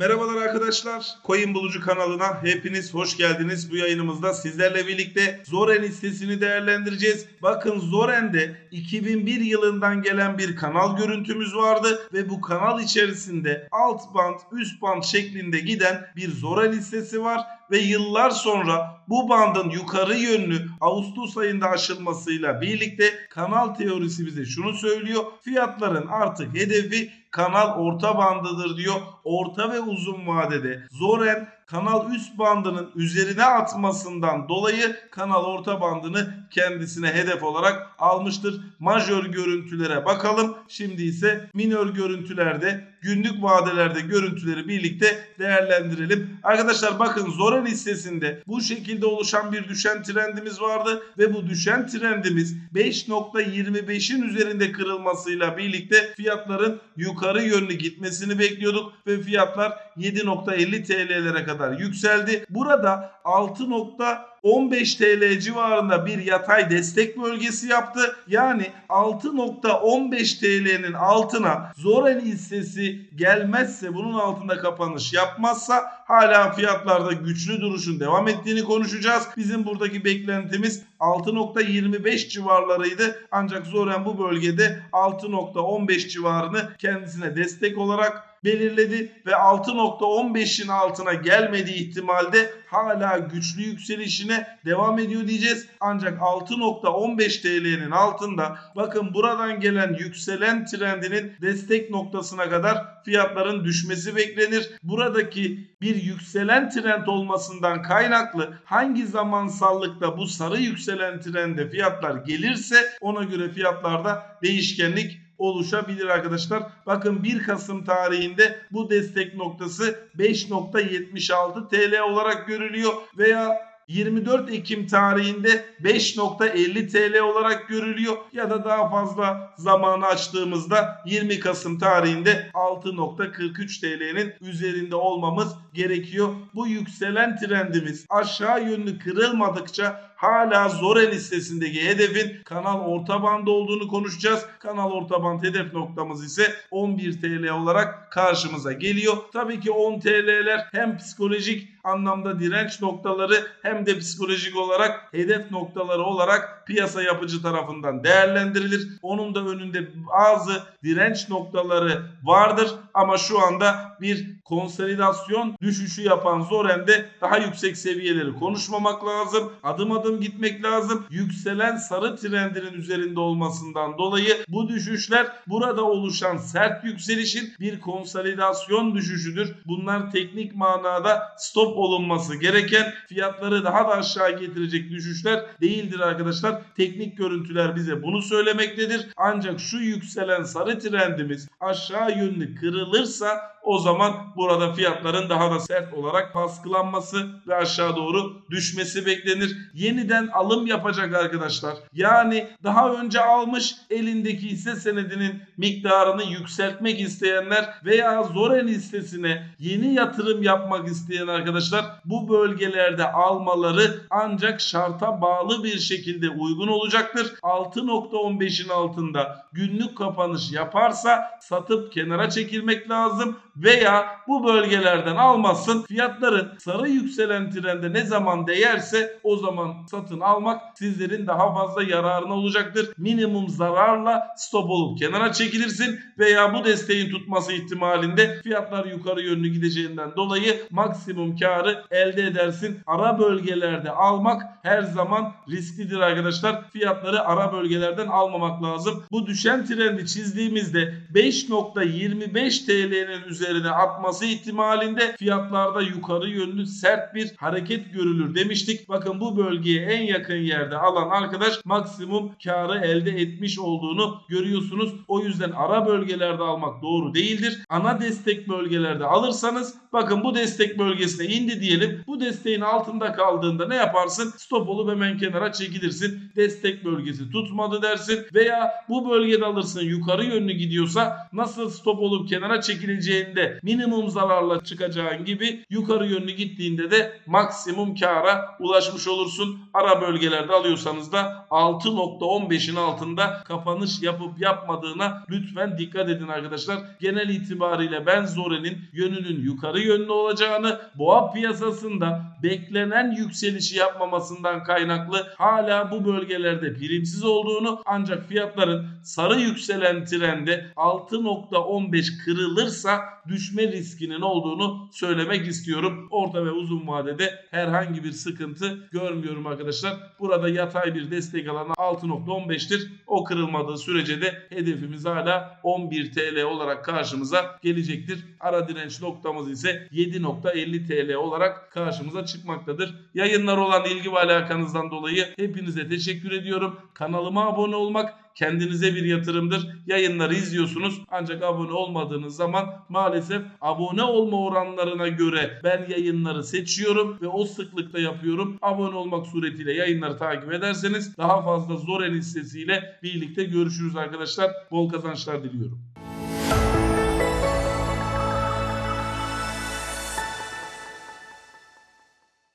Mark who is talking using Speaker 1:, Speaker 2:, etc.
Speaker 1: Merhabalar arkadaşlar. Coin Bulucu kanalına hepiniz hoş geldiniz. Bu yayınımızda sizlerle birlikte Zoren listesini değerlendireceğiz. Bakın Zoren'de 2001 yılından gelen bir kanal görüntümüz vardı ve bu kanal içerisinde alt band, üst band şeklinde giden bir Zoren listesi var ve yıllar sonra bu bandın yukarı yönlü Ağustos ayında aşılmasıyla birlikte kanal teorisi bize şunu söylüyor. Fiyatların artık hedefi kanal orta bandıdır diyor. Orta ve uzun vadede Zoren kanal üst bandının üzerine atmasından dolayı kanal orta bandını kendisine hedef olarak almıştır. Majör görüntülere bakalım. Şimdi ise minör görüntülerde günlük vadelerde görüntüleri birlikte değerlendirelim. Arkadaşlar bakın Zoren listesinde bu şekilde oluşan bir düşen trendimiz vardı ve bu düşen trendimiz 5.25'in üzerinde kırılmasıyla birlikte fiyatların yukarı yönlü gitmesini bekliyorduk ve fiyatlar 7.50 TL'lere kadar yükseldi. Burada 6.15 TL civarında bir yatay destek bölgesi yaptı. Yani 6.15 TL'nin altına Zoren hissesi gelmezse bunun altında kapanış yapmazsa hala fiyatlarda güçlü duruşun devam ettiğini konuşacağız. Bizim buradaki beklentimiz 6.25 civarlarıydı. Ancak Zoren bu bölgede 6.15 civarını kendisine destek olarak belirledi ve 6.15'in altına gelmediği ihtimalde hala güçlü yükselişine devam ediyor diyeceğiz. Ancak 6.15 TL'nin altında bakın buradan gelen yükselen trendinin destek noktasına kadar fiyatların düşmesi beklenir. Buradaki bir yükselen trend olmasından kaynaklı hangi zamansallıkta bu sarı yükselen trende fiyatlar gelirse ona göre fiyatlarda değişkenlik oluşabilir arkadaşlar. Bakın 1 Kasım tarihinde bu destek noktası 5.76 TL olarak görülüyor veya 24 Ekim tarihinde 5.50 TL olarak görülüyor ya da daha fazla zamanı açtığımızda 20 Kasım tarihinde 6.43 TL'nin üzerinde olmamız gerekiyor. Bu yükselen trendimiz aşağı yönlü kırılmadıkça hala Zore listesindeki hedefin kanal orta bandı olduğunu konuşacağız. Kanal orta band hedef noktamız ise 11 TL olarak karşımıza geliyor. Tabii ki 10 TL'ler hem psikolojik anlamda direnç noktaları hem de psikolojik olarak hedef noktaları olarak piyasa yapıcı tarafından değerlendirilir. Onun da önünde bazı direnç noktaları vardır ama şu anda bir konsolidasyon düşüşü yapan Zoren'de daha yüksek seviyeleri konuşmamak lazım. Adım adım gitmek lazım. Yükselen sarı trendinin üzerinde olmasından dolayı bu düşüşler burada oluşan sert yükselişin bir konsolidasyon düşüşüdür. Bunlar teknik manada stop olunması gereken fiyatları daha da aşağı getirecek düşüşler değildir arkadaşlar. Teknik görüntüler bize bunu söylemektedir. Ancak şu yükselen sarı trendimiz aşağı yönlü kırılırsa o zaman burada fiyatların daha da sert olarak baskılanması ve aşağı doğru düşmesi beklenir. Yeniden alım yapacak arkadaşlar. Yani daha önce almış elindeki hisse senedinin miktarını yükseltmek isteyenler veya Zoren hissesine yeni yatırım yapmak isteyen arkadaşlar bu bölgelerde almaları ancak şarta bağlı bir şekilde uygun olacaktır. 6.15'in altında günlük kapanış yaparsa satıp kenara çekilmek lazım veya bu bölgelerden almazsın fiyatların sarı yükselen trende ne zaman değerse o zaman satın almak sizlerin daha fazla yararına olacaktır. Minimum zararla stop olup kenara çekilirsin veya bu desteğin tutması ihtimalinde fiyatlar yukarı yönlü gideceğinden dolayı maksimum karı elde edersin. Ara bölgelerde almak her zaman risklidir arkadaşlar. Fiyatları ara bölgelerden almamak lazım. Bu düşen trendi çizdiğimizde 5.25 TL'nin üzerine atması ihtimalinde fiyatlarda yukarı yönlü sert bir hareket görülür demiştik. Bakın bu bölgeye en yakın yerde alan arkadaş maksimum karı elde etmiş olduğunu görüyorsunuz. O yüzden ara bölgelerde almak doğru değildir. Ana destek bölgelerde alırsanız bakın bu destek bölgesine indi diyelim. Bu desteğin altında kaldığında ne yaparsın? Stop olup hemen kenara çekilirsin. Destek bölgesi tutmadı dersin veya bu bölgede alırsın yukarı yönlü gidiyorsa nasıl stop olup kenara çekileceğini girişinde minimum zararla çıkacağın gibi yukarı yönlü gittiğinde de maksimum kâra ulaşmış olursun. Ara bölgelerde alıyorsanız da 6.15'in altında kapanış yapıp yapmadığına lütfen dikkat edin arkadaşlar. Genel itibariyle ben Zore'nin yönünün yukarı yönlü olacağını, boğa piyasasında beklenen yükselişi yapmamasından kaynaklı hala bu bölgelerde primsiz olduğunu ancak fiyatların sarı yükselen trende 6.15 kırılırsa düşme riskinin olduğunu söylemek istiyorum. Orta ve uzun vadede herhangi bir sıkıntı görmüyorum arkadaşlar. Burada yatay bir destek alanı 6.15'tir. O kırılmadığı sürece de hedefimiz hala 11 TL olarak karşımıza gelecektir. Ara direnç noktamız ise 7.50 TL olarak karşımıza çıkmaktadır. Yayınlar olan ilgi ve alakanızdan dolayı hepinize teşekkür ediyorum. Kanalıma abone olmak kendinize bir yatırımdır. Yayınları izliyorsunuz ancak abone olmadığınız zaman maalesef abone olma oranlarına göre ben yayınları seçiyorum ve o sıklıkta yapıyorum. Abone olmak suretiyle yayınları takip ederseniz daha fazla zor en hissesiyle birlikte görüşürüz arkadaşlar. Bol kazançlar diliyorum.